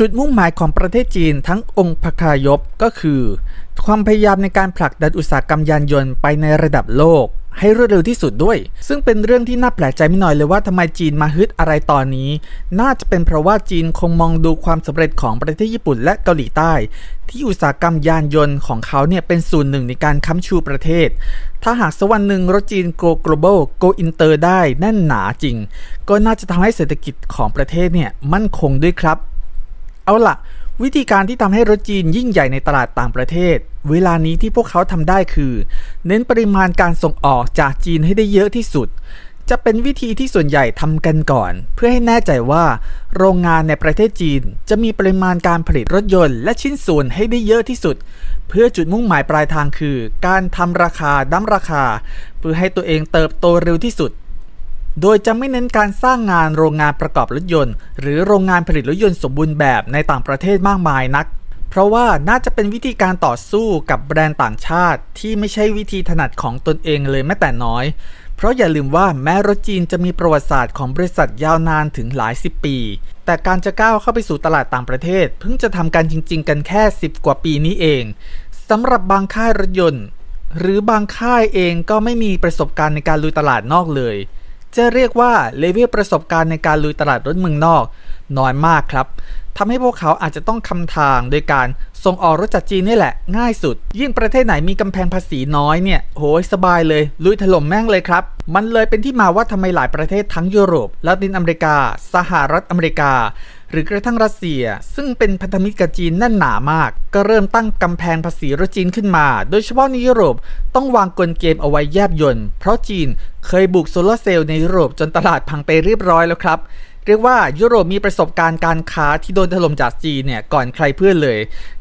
จุดมุ่งหมายของประเทศจีนทั้งองค์พคายพก็คือ ความพยายามในการผลักดันอุตสาหกรรมยานยนต์ไปในระดับโลก ให้รวดเร็วที่สุดด้วย ซึ่งเป็นเรื่องที่น่าแปลกใจไม่น้อยเลยว่าทำไมจีนมาฮึดอะไรตอนนี้ น่าจะเป็นเพราะว่าจีนคงมองดูความสำเร็จของประเทศญี่ปุ่นและเกาหลีใต้ ที่อุตสาหกรรมยานยนต์ของเขาเนี่ยเป็นส่วนหนึ่งในการค้ำชูประเทศ ถ้าหากสักวันหนึ่งรถจีน go global go inter ได้แน่นหนาจริง ก็น่าจะทำให้เศรษฐกิจของประเทศเนี่ยมั่นคงด้วยครับ เอาล่ะวิธีการที่ทำให้รถจีนยิ่งใหญ่ในตลาดต่างประเทศ เวลานี้ที่พวกเขาทำได้คือ เน้นปริมาณการส่งออกจากจีนให้ได้เยอะที่สุด จะเป็นวิธีที่ส่วนใหญ่ทำกันก่อน เพื่อให้แน่ใจว่า โรงงานในประเทศจีน จะมีปริมาณการผลิตรถยนต์และชิ้นส่วนให้ได้เยอะที่สุด เพื่อจุดมุ่งหมายปลายทางคือ การทำราคาดั้มราคา เพื่อให้ตัวเองเติบโตเร็วที่สุด โดยจะไม่เน้นการสร้างงานโรงงานประกอบรถยนต์ หรือโรงงานผลิตรถยนต์สมบูรณ์แบบในต่างประเทศมากมายนัก เพราะว่าน่าจะเป็นวิธีการต่อสู้กับแบรนด์ต่างชาติ ที่ไม่ใช่วิธีถนัดของตนเองเลยแม้แต่น้อย เพราะอย่าลืมว่าแม้รถจีนจะมีประวัติศาสตร์ของบริษัทยาวนานถึงหลายสิบปี แต่การจะก้าวเข้าไปสู่ตลาดต่างประเทศ เพิ่งจะทำกันจริง ๆ กันแค่ 10 กว่าปีนี้เองสำหรับบางค่ายรถยนต์ หรือบางค่ายเองก็ไม่มีประสบการณ์ในการลุยตลาดนอกเลย จะเรียกว่าเลเวลประสบการณ์ในการลุยตลาดรถเมืองนอก น้อยมากครับทำให้พวกเขาอาจจะต้องคำทางโดยการส่งออกรถจากจีนนี่แหละ ง่ายสุด ยิ่งประเทศไหนมีกำแพงภาษีน้อยเนี่ยโหยสบายเลย ลุยถล่มแม่งเลยครับ มันเลยเป็นที่มาว่าทำไมหลายประเทศทั้งยุโรปลาตินอเมริกา สหรัฐอเมริกา หรือกระทั่งรัสเซีย ซึ่งเป็นพันธมิตรกับจีนแน่นหนามาก ก็เริ่มตั้งกำแพงภาษีรถจีนขึ้นมา โดยเฉพาะในยุโรปต้องวางกลเกมเอาไว้แยบยนต์เพราะจีนเคยบุกโซลาร์เซลล์ในยุโรปจนตลาดพังไปเรียบร้อยแล้วครับเรียกว่ายุโรปมีประสบการณ์การค้าที่โดนถล่มจากจีนเนี่ยก่อนใครเพื่อนเลย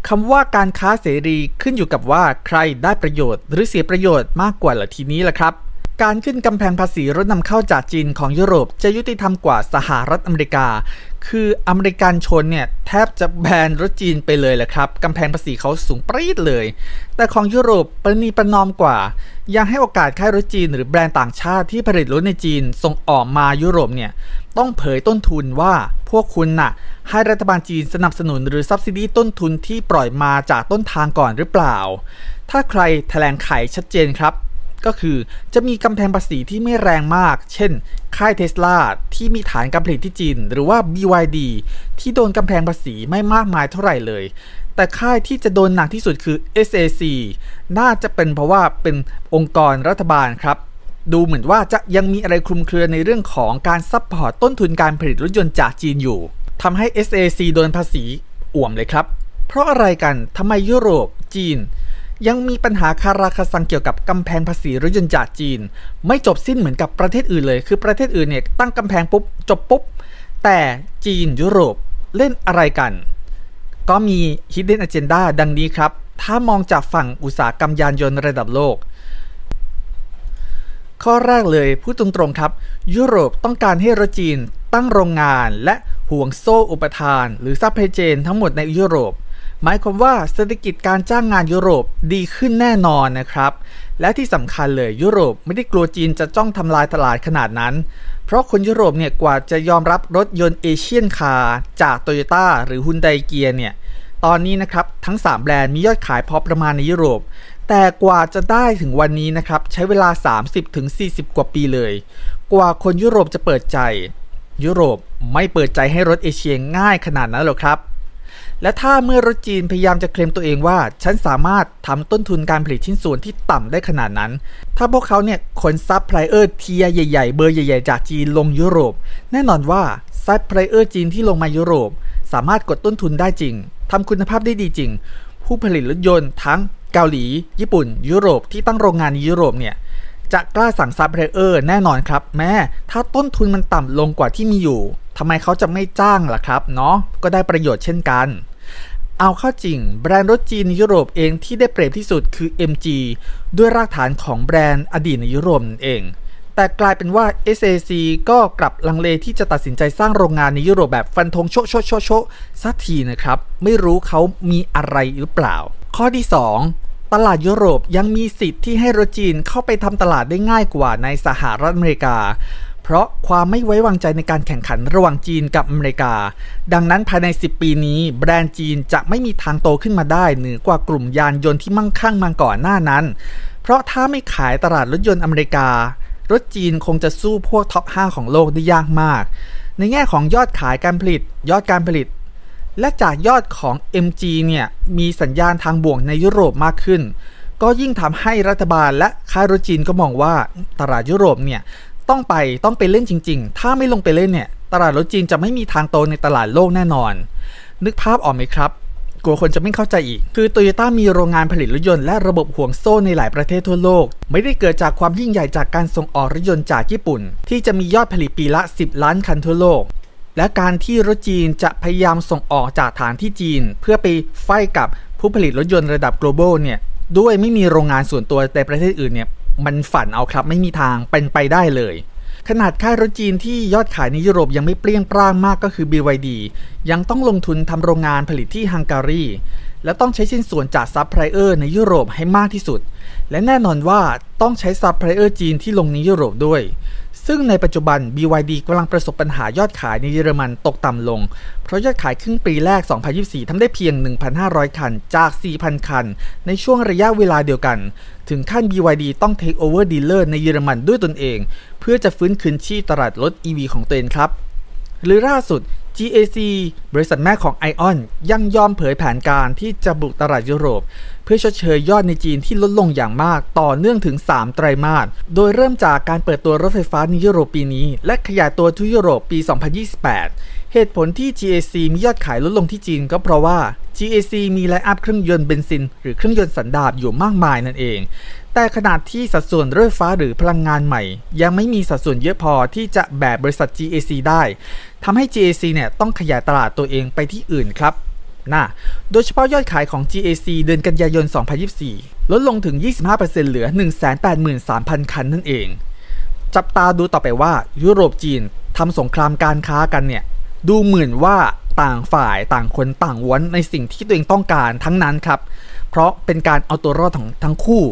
คำว่าการค้าเสรีขึ้นอยู่กับว่าใครได้ประโยชน์ หรือเสียประโยชน์มากกว่าหรอทีนี้ล่ะครับ การขึ้นกำแพงภาษีรถนำเข้าจากจีนของยุโรปจะยุติธรรมกว่าสหรัฐอเมริกา คืออเมริกันชนเนี่ย แทบจะแบนรถจีนไปเลยแหละครับกำแพงภาษีเขาสูงปรี๊ดเลย แต่ของยุโรปประนีประนอมกว่า ยังให้โอกาสค่ายรถจีนหรือแบรนด์ต่างชาติที่ผลิตรถในจีนส่งออกมายุโรปเนี่ย ต้องเผยต้นทุนว่าพวกคุณน่ะ ให้รัฐบาลจีนสนับสนุนหรือซับซิดีต้นทุนที่ปล่อยมาจากต้นทางก่อนหรือเปล่า ถ้าใครแถลงไขชัดเจนครับ ก็คือจะมีกำแพงภาษีที่ไม่แรงมาก เช่น ค่ายเทสลาที่มีฐานการผลิตที่จีน หรือว่า BYD ที่โดนกำแพงภาษีไม่มากมายเท่าไหร่เลย แต่ค่ายที่จะโดนหนักที่สุดคือ SAC น่าจะเป็นเพราะว่าเป็นองค์กรรัฐบาลครับ ดูเหมือนว่าจะยังมีอะไรคลุมเครือในเรื่องของการซัพพอร์ตต้นทุนการผลิตรถยนต์จากจีนอยู่ทำให้ SAC โดนภาษีอ่วมเลยครับ เพราะอะไรกันทำไมยุโรป จีน ยังมีปัญหาคาราคาซังเกี่ยวกับกำแพงภาษีรถยนต์จากจีน ไม่จบสิ้นเหมือนกับประเทศอื่นเลย คือประเทศอื่นเนี่ยตั้งกำแพงปุ๊บจบปุ๊บ แต่จีนยุโรปเล่นอะไรกัน ก็มี hidden agenda ดังนี้ครับ ถ้ามองจากฝั่งอุตสาหกรรมยานยนต์ระดับโลก ข้อแรกเลยพูดตรงๆครับ ยุโรปต้องการให้รถจีนตั้งโรงงานและห่วงโซ่อุปทาน หรือซัพพลายเชนทั้งหมดในยุโรป หมายความว่าเศรษฐกิจการจ้างงานยุโรปดีขึ้นแน่นอนนะครับ และที่สำคัญเลยยุโรปไม่ได้กลัวจีนจะจ้องทำลายตลาดขนาดนั้น เพราะคนยุโรปเนี่ยกว่าจะยอมรับรถยนต์เอเชียนคาร์จากโตโยต้าหรือฮุนไดเกียเนี่ยตอนนี้นะครับทั้ง 3 แบรนด์มียอดขายพอประมาณในยุโรป แต่กว่าจะได้ถึงวันนี้นะครับใช้เวลา 30-40 กว่าปีเลย กว่าคนยุโรปจะเปิดใจ ยุโรปไม่เปิดใจให้รถเอเชียง่ายขนาดนั้นหรอกครับ และถ้าเมื่อรถจีนพยายามจะเคลมตัวเองว่า ฉันสามารถทำต้นทุนการผลิตชิ้นส่วนที่ต่ำได้ขนาดนั้น ถ้าพวกเขาเนี่ยขนซัพพลายเออร์เทียใหญ่ๆ เบอร์ใหญ่ๆ จากจีนลงยุโรป แน่นอนว่าซัพพลายเออร์จีนที่ลงมายุโรป สามารถกดต้นทุนได้จริงทำคุณภาพได้ดีจริง ผู้ผลิตรถยนต์ทั้งเกาหลี ญี่ปุ่น ยุโรปที่ตั้งโรงงานในยุโรปเนี่ยจะกล้าสั่งซับเพลายเออร์แน่นอนครับ แม้ถ้าต้นทุนมันต่ำลงกว่าที่มีอยู่ ทำไมเขาจะไม่จ้างล่ะครับเนาะก็ได้ประโยชน์เช่นกัน เอาเข้าจริง แบรนด์รถจีนในยุโรปเองที่ได้เปรียบที่สุดคือ MG ด้วยรากฐานของแบรนด์อดีตในยุโรปนั่นเองแต่กลายเป็นว่า SAC ก็กลับลังเลที่จะตัดสินใจสร้างโรงงานในยุโรปแบบฟันธงโชะโชะโชะโชะสักทีนะครับ ไม่รู้เขามีอะไรหรือเปล่า ข้อที่ 2 ตลาดยุโรปยังมีสิทธิ์ที่ให้รถจีนเข้าไปทำตลาดได้ง่ายกว่าในสหรัฐอเมริกา เพเพราะความไม่ไว้วางใจในการแข่งขันระหว่างจีนกับอเมริกา ดังนั้นภายใน 10 ปีนี้ แบรนด์จีนจะไม่มีทางโตขึ้นมาได้เหนือกว่ากลุ่มยานยนต์ที่มั่งคั่งมาก่อนหน้านั้น เพราะถ้าไม่ขายตลาดรถยนต์อเมริกา รถจีนคงจะสู้พวกท็อป 5 ของโลกได้ยากมาก ในแง่ของยอดขายการผลิต ยอดการผลิต และจากยอดของ MG เนี่ยมีสัญญาณทางบวกในยุโรปมากขึ้นก็ยิ่งทำให้รัฐบาลและค่ายรถจีนก็มองว่าตลาดยุโรปเนี่ย ต้องไปต้องไปเล่นจริง ๆ ถ้าไม่ลงไปเล่นเนี่ย ตลาดรถจีนจะไม่มีทางโตในตลาดโลกแน่นอน นึกภาพออกไหมครับ กลัวคนจะไม่เข้าใจอีก คือโตโยต้ามีโรงงานผลิตรถยนต์และระบบห่วงโซ่ในหลายประเทศทั่วโลก ไม่ได้เกิดจากความยิ่งใหญ่จากการส่งออกรถยนต์จากญี่ปุ่น ที่จะมียอดผลิตปีละ 10 ล้านคันทั่วโลก และการที่รถจีนจะพยายามส่งออกจากฐานที่จีน เพื่อไปไฟกับผู้ผลิตรถยนต์ระดับ global เนี่ยด้วยไม่มีโรงงานส่วนตัวในประเทศอื่นเนี่ย มันฝันเอาครับไม่มีทางเป็นไปได้เลย ขนาดค่ายรถจีนที่ยอดขายในยุโรปยังไม่เปรี้ยงปร้างมากก็คือ BYD ยังต้องลงทุนทำโรงงานผลิตที่ฮังการีและต้องใช้ชิ้นส่วนจากซัพพลายเออร์ในยุโรปให้มากที่สุด และแน่นอนว่าต้องใช้ซัพพลายเออร์จีนที่ลงในยุโรปด้วย ซึ่งในปัจจุบัน BYD กำลังประสบปัญหายอดขายในเยอรมันตกต่ำลง เพราะยอดขายครึ่งปีแรก 2024 ทำได้เพียง 1,500 คันจาก 4,000 คัน ในช่วงระยะเวลาเดียวกัน ถึงขั้น BYD ต้อง take over dealer ในเยอรมันด้วยตนเอง เพื่อจะฟื้นคืนชีพตลาดรถ EV ของตัวเองครับ หรือล่าสุด GAC บริษัทแม่ของ ION ยังยอมเผยแผนการที่จะบุกตลาดยุโรป เพื่อชดเชยยอดในจีนที่ลดลงอย่างมากต่อเนื่องถึง 3 ไตรมาส โดยเริ่มจากการเปิดตัวรถไฟฟ้าในยุโรปปีนี้ และขยายตัวทั่วยุโรปปี 2028 เหตุผลที่ GAC มียอดขายลดลงที่จีนก็เพราะว่า GAC มีไลน์อัพเครื่องยนต์เบนซิน หรือเครื่องยนต์สันดาปอยู่มากมายนั่นเอง แต่ขนาดที่สัดส่วนรถไฟฟ้าหรือพลังงานใหม่ ยังไม่มีสัดส่วนเยอะพอที่จะแบกบริษัท GAC ได้ทำให้ GAC เนี่ยต้องขยายตลาดตัวเองไปที่อื่นครับนะโดยเฉพาะยอดขายของ GAC เดือนกันยายน 2024 ลดลงถึง 25%เหลือ 183,000 คันนั่นเอง จับตาดูต่อไปว่ายุโรปจีนทำสงครามการค้ากันเนี่ย ดูเหมือนว่าต่างฝ่ายต่างคนต่างหวนในสิ่งที่ตัวเองต้องการทั้งนั้นครับ เพราะเป็นการเอาตัวรอดของทั้งคู่